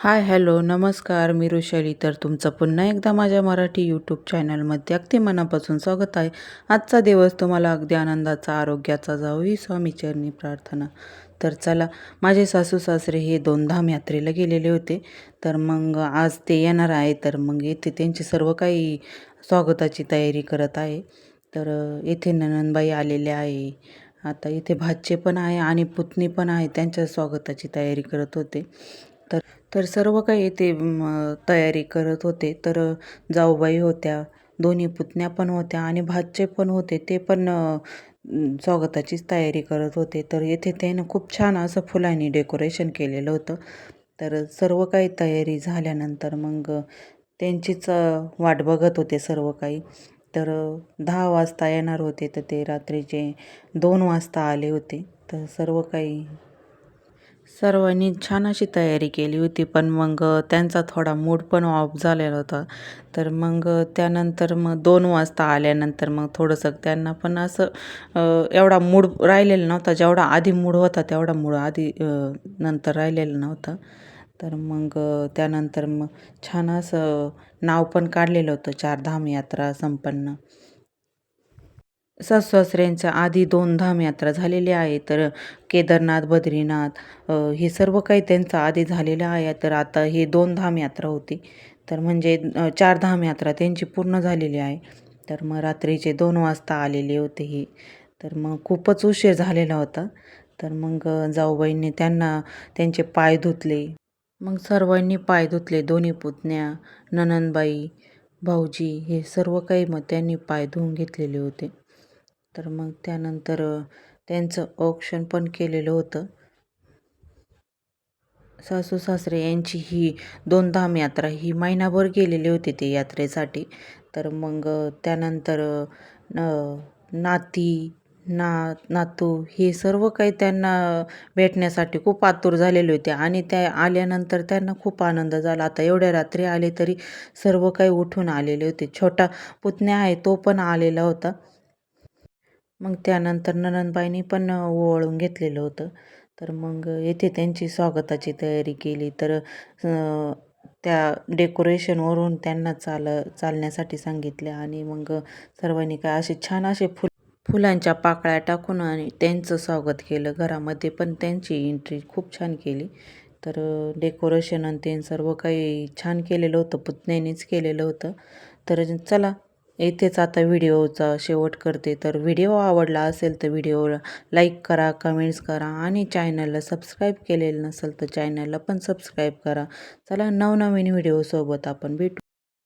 Hi hello नमस्कार मी ऋषाली तर तुमचं पुन्हा एकदा माझ्या मराठी यूट्यूब चॅनलमध्ये अगदी मनापासून स्वागत आहे. आजचा दिवस तुम्हाला अगदी आनंदाचा आरोग्याचा जाऊ ही स्वामीचरणी प्रार्थना. तर चला माझे सासू सासरे हे दोन धाम यात्रेला गेलेले होते. तर मग आज ते येणार आहे. तर मग येथे त्यांची सर्व काही स्वागताची तयारी करत आहे. तर येथे ननंदबाई आलेले आहे. आता इथे भाचे पण आहे आणि पुतणी पण आहे. त्यांच्या स्वागताची तयारी करत होते. तर सर्व काही ते तयारी करत होते. तर जाऊबाई होत्या दोन्ही पुतण्या पण होत्या आणि भाचे पण होते. ते पण स्वागताचीच तयारी करत होते. तर येथे त्यानं खूप छान असं फुलांनी डेकोरेशन केलेलं होतं. तर सर्व काही तयारी झाल्यानंतर मग त्यांचीच वाट बघत होते सर्व काही. तर दहा वाजता येणार होते. तर ते रात्रीचे दोन वाजता आले होते. तर सर्व काही सर्वांनी छान अशी तयारी केली होती पण मग त्यांचा थोडा मूड पण ऑफ झालेला होता. तर मग त्यानंतर मग दोन वाजता आल्यानंतर मग थोडंसं त्यांना पण असं एवढा मूड राहिलेला नव्हता. जेवढा आधी मूड होता तेवढा मूड आधी नंतर राहिलेला नव्हता. तर मग त्यानंतर मग छान असं नाव पण काढलेलं होतं चारधाम यात्रा संपन्न. सासू-सासऱ्यांच्या आधी दोन धाम यात्रा झालेल्या आहे. तर केदारनाथ बद्रीनाथ हे सर्व काही त्यांचं आधी झालेलं आहे. तर आता हे दोन धाम यात्रा होती. तर म्हणजे चार धाम यात्रा त्यांची पूर्ण झालेली आहे. तर मग रात्रीचे दोन वाजता आलेले होते हे. तर मग खूपच उशीर झालेला होता. तर मग जाऊबाईंनी त्यांना त्यांचे पाय धुतले. मग सर्वांनी पाय धुतले. दोन्ही पुतण्या ननंदबाई भाऊजी हे सर्व काही मग त्यांनी पाय धुवून घेतलेले होते. तर मग त्यानंतर त्यांचं औक्षण पण केलेलं होतं. सासू सासरे यांची ही दोन धाम यात्रा ही महिनाभर गेलेली होती ते यात्रेसाठी. तर मग त्यानंतर न- नाती ना नातू हे सर्व काही त्यांना भेटण्यासाठी खूप आतुर झालेले होते आणि त्या आल्यानंतर त्यांना खूप आनंद झाला. आता एवढ्या रात्री आले तरी सर्व काही उठून आलेले होते. छोटा पुतण्या आहे तो पण आलेला होता. मग त्यानंतर ननंदबाईंनी पण ओवाळून घेतलेलं होतं. तर मग येथे त्यांची स्वागताची तयारी केली. तर त्या डेकोरेशनवरून त्यांना चाल चालण्यासाठी सांगितले आणि मग सर्वांनी काय असे छान असे फुल फुलांच्या पाकळ्या टाकून आणि त्यांचं स्वागत केलं. घरामध्ये पण त्यांची एंट्री खूप छान केली. तर डेकोरेशन आणि ते सर्व काही छान केलेलं होतं. पुतण्यानेच केलेलं होतं. तर चला येथेच आता व्हिडिओचा शेवट करते. तर व्हिडिओ आवडला असेल तर व्हिडिओला लाईक करा कमेंट्स करा आणि चॅनलला सबस्क्राईब केलेलं नसेल तर चॅनलला पण सबस्क्राईब करा. चला नवनवीन व्हिडिओसोबत आपण भेटू.